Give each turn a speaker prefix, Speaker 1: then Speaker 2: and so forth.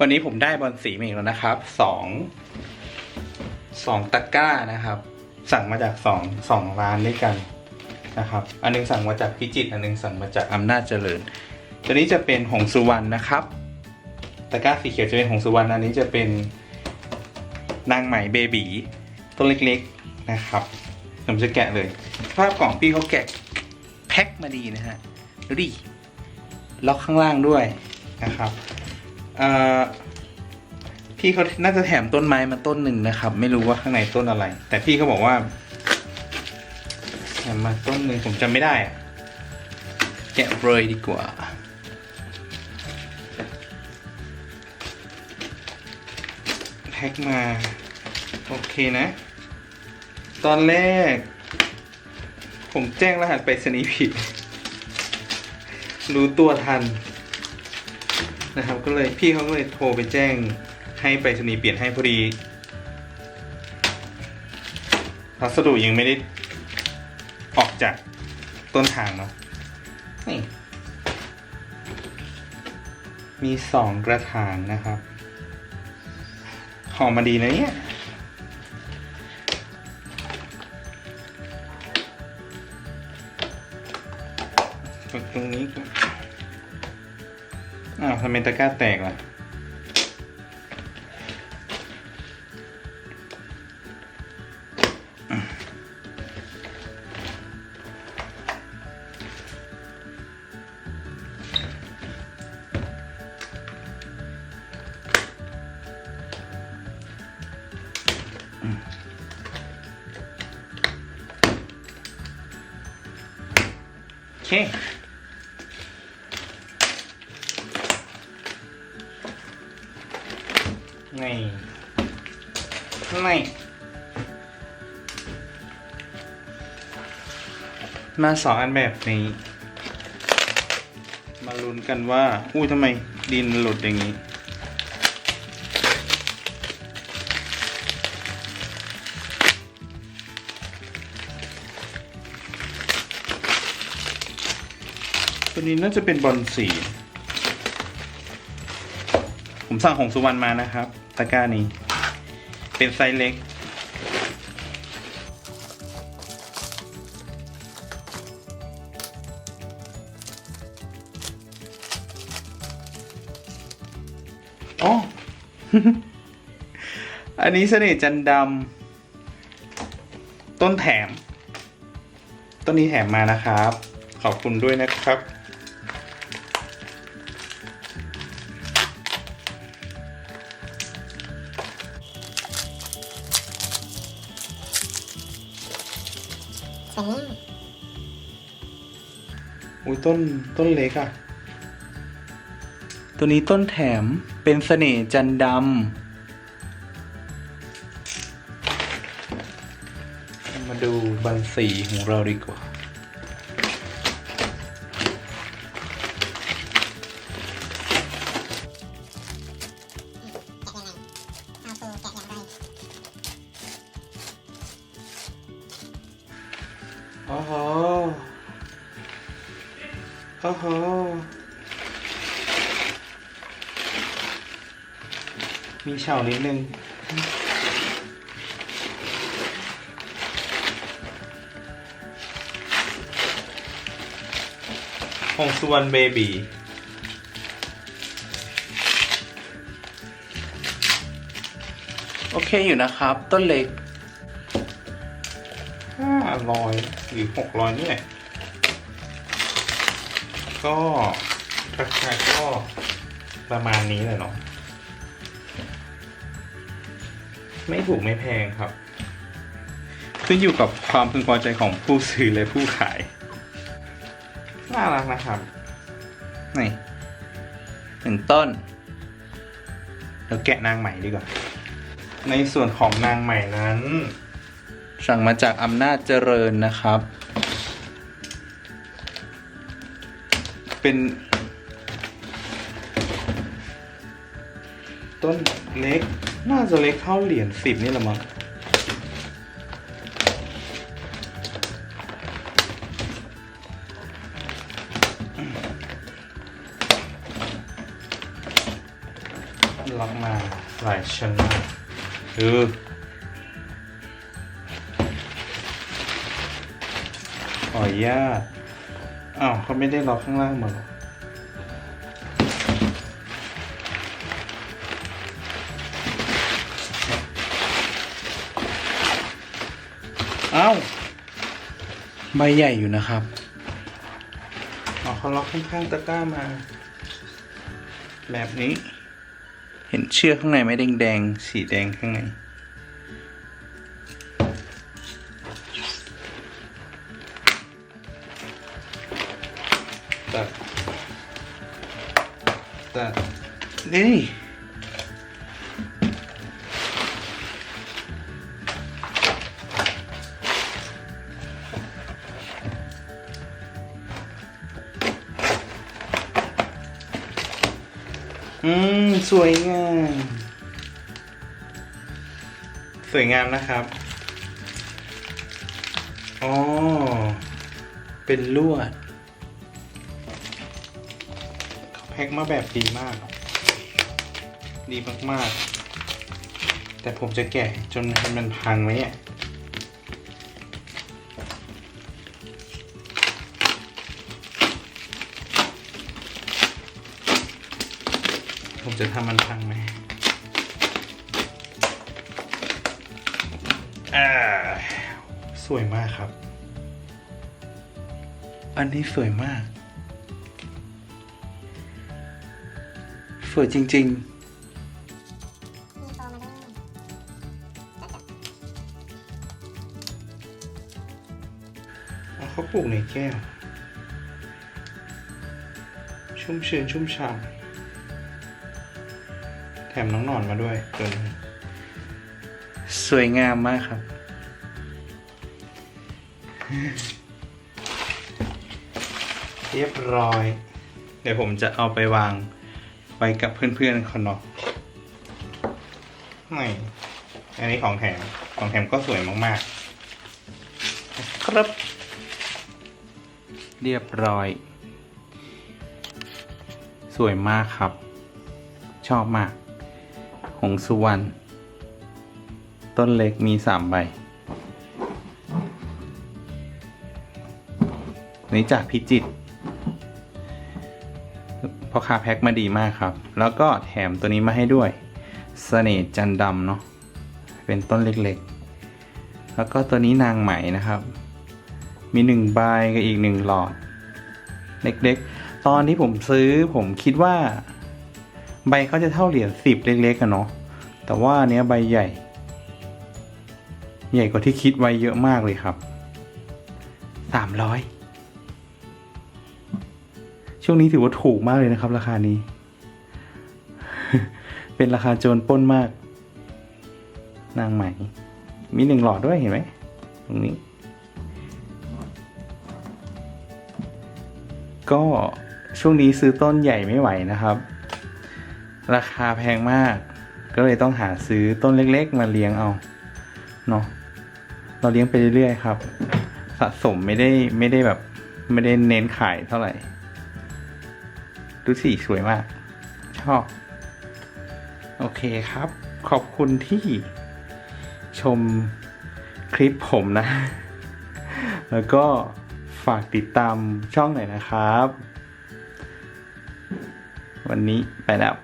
Speaker 1: วันนี้ผมได้บอลสีมาอีกแล้วนะครับสองสองตะกร้านะครับ สั่งมาจากสองสองร้านด้วยกันนะครับ อันหนึงสั่งมาจากพิจิตอันหนึงสั่งมาจากอำนาจเจริญ ตัวนี้จะเป็นหงสุวรรณนะครับ ตะกร้าสีเขียวจะเป็นหงสุวรรณอันนี้จะเป็นนางไหมเบบีตัวเล็กๆนะครับผมจะแกะเลย ภาพกล่องพี่เขาแกะแพ็คมาดีนะฮะดูดิล็อกข้างล่างด้วยนะครับ พี่เขาน่าจะแถมต้นไม้มาต้นหนึ่งนะครับ ไม่รู้ว่าข้างในต้นอะไร แต่พี่เขาบอกว่าแถมมาต้นหนึ่งผมจำไม่ได้อะแกะเลยดีกว่าแพ็คมา โอเคนะ ตอนแรก ผมแจ้งรหัสไปรษณีย์ผิด รู้ตัวทัน นะครับ ก็เลยพี่เขาก็เลยโทรไปแจ้งให้ไปรษณีย์เปลี่ยนให้พอดีพัสดุยังไม่ได้ออกจากต้นทางเนาะนี่มีสองกระถางนะครับหอมมาดีนะเนี่ยตรงนี้ ก่อนอ้าวท นี่นี่มาสองอันแบบนี้ มาลุ้นกันว่า อุ้ยทำไมดินหลุดอย่างนี้ ตัวนี้น่าจะเป็นบอลสี ผมสั่งของสุวรรณมานะครับ ตะกร้านี้ เป็นไซส์เล็ก อ๋อ อันนี้เสน่ห์จันดำต้นแถม ต้นนี้แถมมานะครับ ขอบคุณด้วยนะครับ
Speaker 2: แต่นี่
Speaker 1: อุ้ยต้นต้นเล็กอะตัวนี้ต้นแถมเป็นเสน่ห์จันดำ มาดูบันสีของเราดีกว่า โอ้โหมีเฉานิดนึง ของสุวรรณเบบีโอเคอยู่นะครับ ต้นเล็กห้าร้อยหรือหกร้อยนี่แหละ ก็ราคาก็ประมาณนี้เลยเนาะไม่ถูกไม่แพงครับ ขึ้นอยู่กับความพึงพอใจของผู้ซื้อและผู้ขาย น่ารักนะครับ นี่หนึ่งต้นเดี๋ยวแกะนางใหม่ดีกว่า ในส่วนของนางใหม่นั้น สั่งมาจากอำนาจเจริญนะครับ เป็นต้นเล็ก น่าจะเล็กเท่าเหรียญสิบนี่แหละมั้งล็อกมาหลายชั้นมากดูขออนุญาต อ้าวเขาไม่ได้ล็อกข้างล่างหมดเหรอเอ้าใบใหญ่อยู่นะครับอ๋อเขาล็อกข้างๆตะกร้ามา แบบนี้ เห็นเชือกข้างในไหมแดงๆ สีแดงข้างใน ตัดนี่อืมสวยงาม สวยงามนะครับ อ๋อ เป็นลวด แพ็คมาแบบดีมาก ดีมากๆ แต่ผมจะแกะจนให้มันพังไหมเนี่ยผมจะทำมันพังไหมอ่าสวยมากครับ อันนี้สวยมาก สวยจริง
Speaker 2: มีโตมาด้วยจับจับ
Speaker 1: ๆเอาเขาปลูกในแก้ว ชุ่มชื้นชุ่มฉ่ำแถมน้องหนอนมาด้วยตัวนี้สวยงามมากครับ เรียบร้อย เดี๋ยวผมจะเอาไปวาง ไว้กับเพื่อนๆเขาเนาะไม่ อันนี้ของแถม ของแถมก็สวยมากๆ ครับ เรียบร้อย สวยมากครับ ชอบมาก หงสุวรรณ ต้นเล็กมีสามใบ นี้จากพิจิตร พ่อค้าแพ็คมาดีมากครับ แล้วก็แถมตัวนี้มาให้ด้วยเสน่ห์จันดำเนาะเป็นต้นเล็กๆ แล้วก็ตัวนี้นางไหมนะครับ มีหนึ่งใบกับอีกหนึ่งหลอด เล็กๆ ตอนที่ผมซื้อผมคิดว่า ใบเขาจะเท่าเหรียญสิบเล็กๆกันเนาะแต่ว่าเนี้ยใบใหญ่ ใหญ่กว่าที่คิดไว้เยอะมากเลยครับสามร้อย ช่วงนี้ถือว่าถูกมากเลยนะครับ ราคานี้ เป็นราคาโจรป้นมาก นางไหม มีหนึ่งหลอดด้วยเห็นไหมตรงนี้ ก็ช่วงนี้ซื้อต้นใหญ่ไม่ไหวนะครับ ราคาแพงมาก ก็เลยต้องหาซื้อต้นเล็ก ๆ มาเลี้ยงเอาเนาะเราเลี้ยงไปเรื่อยๆครับ สะสมไม่ได้ไม่ได้แบบไม่ได้เน้นขายเท่าไหร่ ดูสีสวยมาก ชอบ โอเคครับ ขอบคุณที่ชมคลิปผมนะ แล้วก็ฝากติดตามช่องหน่อยนะครับ วันนี้ไปแล้ว